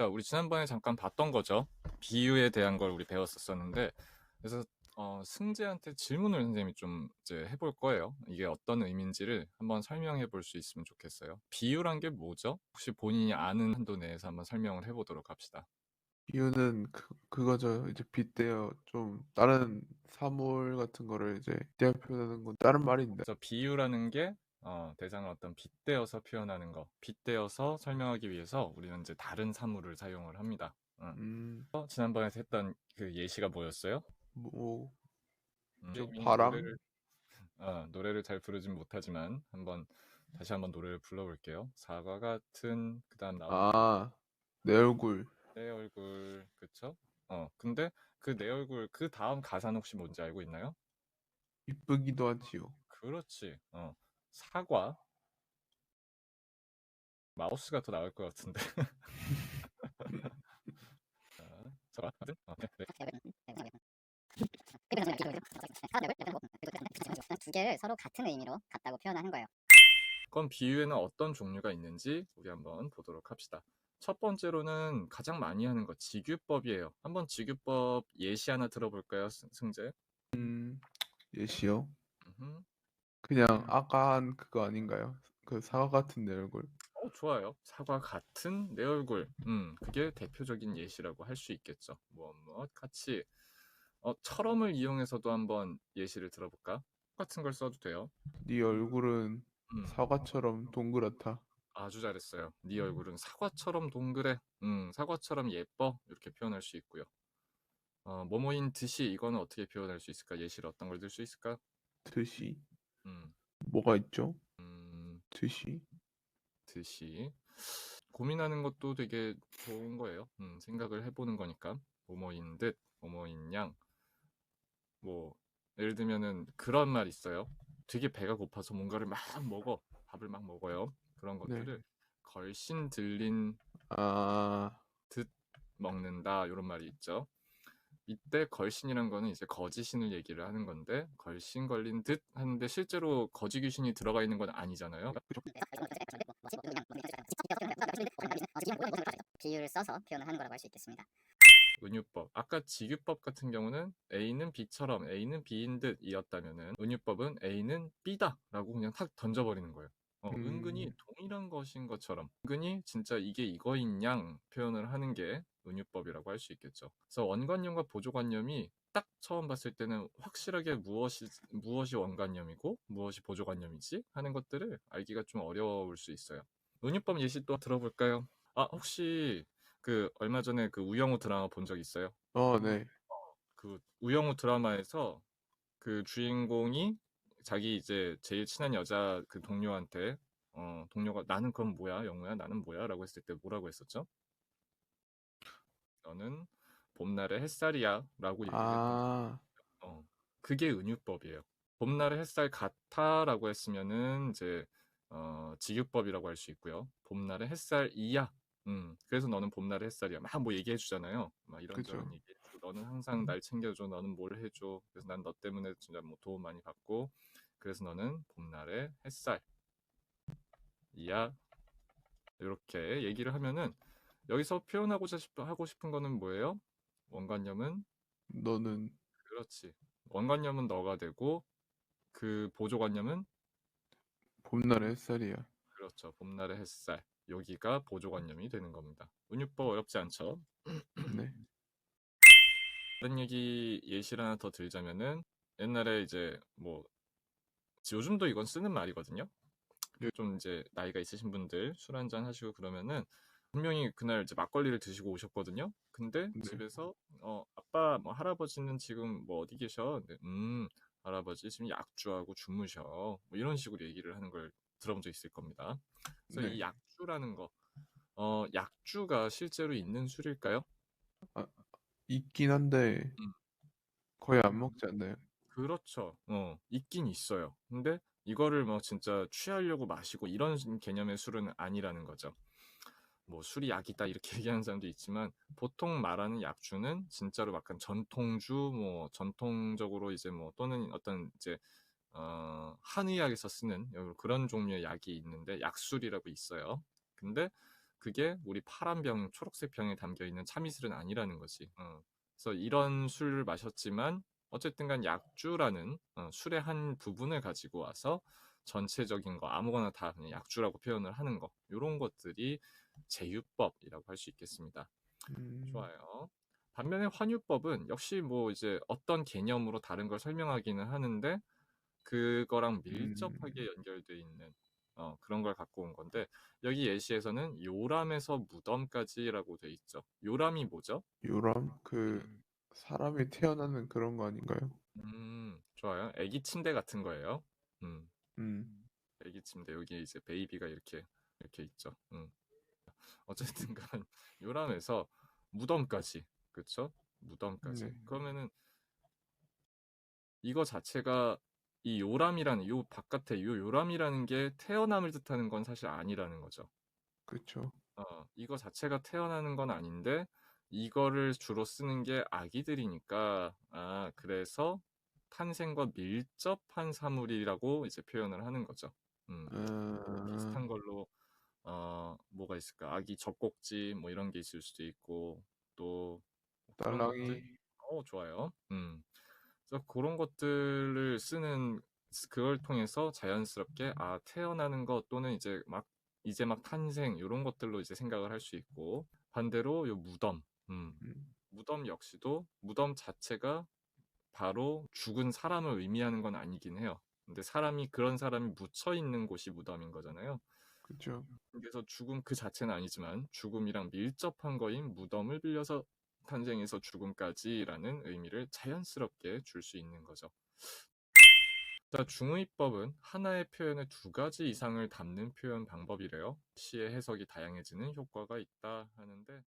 자, 우리 지난번에 잠깐 봤던 거죠. 비유에 대한 걸 우리 배웠었었는데, 그래서 어, 승재한테 질문을 선생님이 좀 이제 해볼 거예요. 이게 어떤 의미인지를 한번 설명해 볼 수 있으면 좋겠어요. 비유란 게 뭐죠? 혹시 본인이 아는 한도 내에서 한번 설명을 해보도록 합시다. 이유는 그, 그거죠. 이제 빗대어 좀 다른 사물 같은 거를 이제 빗대어 표현하는 건 다른 말인데. 그래서 비유라는 게 어, 대상을 어떤 빗대어서 표현하는 거, 빗대어서 설명하기 위해서 우리는 이제 다른 사물을 사용을 합니다. 응. 음, 어, 지난번에 했던 그 예시가 뭐였어요? 뭐, 음, 이미 바람? 노래를, 어, 노래를 잘 부르진 못하지만 한번 다시 한번 노래를 불러볼게요. 사과 같은 그다음 나온 아, 내 얼굴. 내 얼굴 그쵸? 어 근데 그 내 얼굴 그 다음 가사는 혹시 뭔지 알고 있나요? 이쁘기도 하지요. 그렇지. 어 사과 마우스가 더 나을 것 같은데. 같은 어, 네, 네. 두 개를 서로 같은 의미로 같다고 표현하는 거예요. 그럼 비유에는 어떤 종류가 있는지 우리 한번 보도록 합시다. 첫 번째로는 가장 많이 하는 거 직유법이에요. 한번 직유법 예시 하나 들어볼까요, 승- 승재? 음, 예시요. 음흠. 그냥 아까 한 그거 아닌가요? 그 사과 같은 내 얼굴. 어, 좋아요. 사과 같은 내 얼굴. 음, 그게 대표적인 예시라고 할 수 있겠죠. 무엇 무엇 같이. 어, 처럼을 이용해서도 한번 예시를 들어볼까? 똑같은 걸 써도 돼요. 네 얼굴은 음, 사과처럼 동그랗다. 아주 잘했어요. 네 얼굴은 사과처럼 동그래. 음, 사과처럼 예뻐. 이렇게 표현할 수 있고요. 어, 뭐뭐인 듯이 이거는 어떻게 표현할 수 있을까? 예시를 어떤 걸 들 수 있을까? 듯이 음, 뭐가 있죠? 음, 듯이 듯이 고민하는 것도 되게 좋은 거예요. 음, 생각을 해보는 거니까 뭐뭐인 듯, 뭐뭐인 양. 뭐 예를 들면은 그런 말 있어요. 되게 배가 고파서 뭔가를 막 먹어, 밥을 막 먹어요. 그런 네. 것들을 걸신 들린 아, 먹는다 이런 말이 있죠. 이때 걸신이란 거는 이제 거지신을 얘기를 하는 건데 걸신 걸린 듯 하는데 실제로 거지 귀신이 들어가 있는 건 아니잖아요. 비유를 써서 표현을 하는 거라고 할 수 있겠습니다. 은유법. 아까 직유법 같은 경우는 A는 B처럼 A는 B인 듯이었다면은 은유법은 A는 B다라고 그냥 탁 던져버리는 거예요. 어, 음. 은근히 동일한 것인 것처럼 은근히 진짜 이게 이거인 양 표현을 하는 게 은유법이라고 할 수 있겠죠. 그래서 원관념과 보조관념이 딱 처음 봤을 때는 확실하게 무엇이 무엇이 원관념이고 무엇이 보조관념이지 하는 것들을 알기가 좀 어려울 수 있어요. 은유법 예시 또 들어볼까요? 아 혹시 그 얼마 전에 그 우영우 드라마 본 적 있어요? 어, 네. 그 우영우 드라마에서 그 주인공이 자기 이제 제일 친한 여자 그 동료한테 어 동료가 나는 그럼 뭐야 영우야 나는 뭐야라고 했을 때 뭐라고 했었죠? 너는 봄날의 햇살이야라고 얘기를 했던 아, 어, 그게 은유법이에요. 봄날의 햇살 같아라고 했으면은 이제 어, 직유법이라고 할 수 있고요. 봄날의 햇살이야. 음, 그래서 너는 봄날의 햇살이야. 막 뭐 얘기해 주잖아요. 막 이런저런 주고 너는 항상 날 챙겨줘. 너는 뭘 해줘. 그래서 난 너 때문에 진짜 뭐 도움 많이 받고 그래서 너는 봄날의 햇살이야. 이렇게 얘기를 하면은 여기서 표현하고자 싶, 하고 싶은 거는 뭐예요? 원관념은 너는 그렇지. 원관념은 너가 되고 그 보조관념은 봄날의 햇살이야. 그렇죠. 봄날의 햇살. 여기가 보조관념이 되는 겁니다. 은유법 어렵지 않죠? 네. 다른 얘기 예시를 하나 더 들자면은 옛날에 이제 뭐 요즘도 이건 쓰는 말이거든요. 네. 좀 이제 나이가 있으신 분들 술 한잔 하시고 그러면은 분명히 그날 이제 막걸리를 드시고 오셨거든요. 근데 네. 집에서 어 아빠 뭐 할아버지는 지금 뭐 어디 계셔? 근데, 음 할아버지 지금 약주하고 주무셔. 뭐 이런 식으로 얘기를 하는 걸 들어본 적 있을 겁니다. 그래서 네. 이 약주라는 거, 어 약주가 실제로 있는 술일까요? 있긴 한데 음. 거의 안 먹지 않나요? 그렇죠. 어, 있긴 있어요. 근데 이거를 뭐 진짜 취하려고 마시고 이런 개념의 술은 아니라는 거죠. 뭐 술이 약이다 이렇게 얘기하는 사람도 있지만 보통 말하는 약주는 진짜로 약간 전통주 뭐 전통적으로 이제 뭐 또는 어떤 이제 어, 한의학에서 쓰는 그런 종류의 약이 있는데 약술이라고 있어요. 근데 그게 우리 파란 병, 초록색 병에 담겨 있는 참이슬은 아니라는 거지. 어. 그래서 이런 술을 마셨지만 어쨌든 간 약주라는 어, 술의 한 부분을 가지고 와서 전체적인 거 아무거나 다 그냥 약주라고 표현을 하는 거 이런 것들이 제유법이라고 할 수 있겠습니다. 음, 좋아요. 반면에 환유법은 역시 뭐 이제 어떤 개념으로 다른 걸 설명하기는 하는데 그거랑 밀접하게 연결돼 있는 어, 그런 걸 갖고 온 건데 여기 예시에서는 요람에서 무덤까지라고 돼 있죠. 요람이 뭐죠? 요람 그 사람이 태어나는 그런 거 아닌가요? 음, 좋아요. 애기 침대 같은 거예요. 음, 음, 애기 침대 여기 이제 베이비가 이렇게 이렇게 있죠. 음. 어쨌든간 요람에서 무덤까지 그쵸? 무덤까지. 네. 그러면은 이거 자체가 이 요람이라는 요 바깥에 요 요람이라는 게 태어남을 뜻하는 건 사실 아니라는 거죠. 그쵸. 어, 이거 자체가 태어나는 건 아닌데 이거를 주로 쓰는 게 아기들이니까 아 그래서 탄생과 밀접한 사물이라고 이제 표현을 하는 거죠. 음, 뭐 비슷한 아, 걸로 어 뭐가 있을까? 아기 젖꼭지 뭐 이런 게 있을 수도 있고 또 그런 것들 딸랑이 어 좋아요. 음. 그래서 그런 것들을 쓰는 그걸 통해서 자연스럽게 아 태어나는 것 또는 이제 막 이제 막 탄생 이런 것들로 이제 생각을 할 수 있고 반대로 요 무덤 음. 음, 무덤 역시도 무덤 자체가 바로 죽은 사람을 의미하는 건 아니긴 해요. 근데 사람이 그런 사람이 묻혀 있는 곳이 무덤인 거잖아요. 그쵸. 그래서 죽음 그 자체는 아니지만 죽음이랑 밀접한 거인 무덤을 빌려서 탄생에서 죽음까지라는 의미를 자연스럽게 줄 수 있는 거죠. 자, 중의법은 하나의 표현에 두 가지 이상을 담는 표현 방법이래요. 시의 해석이 다양해지는 효과가 있다 하는데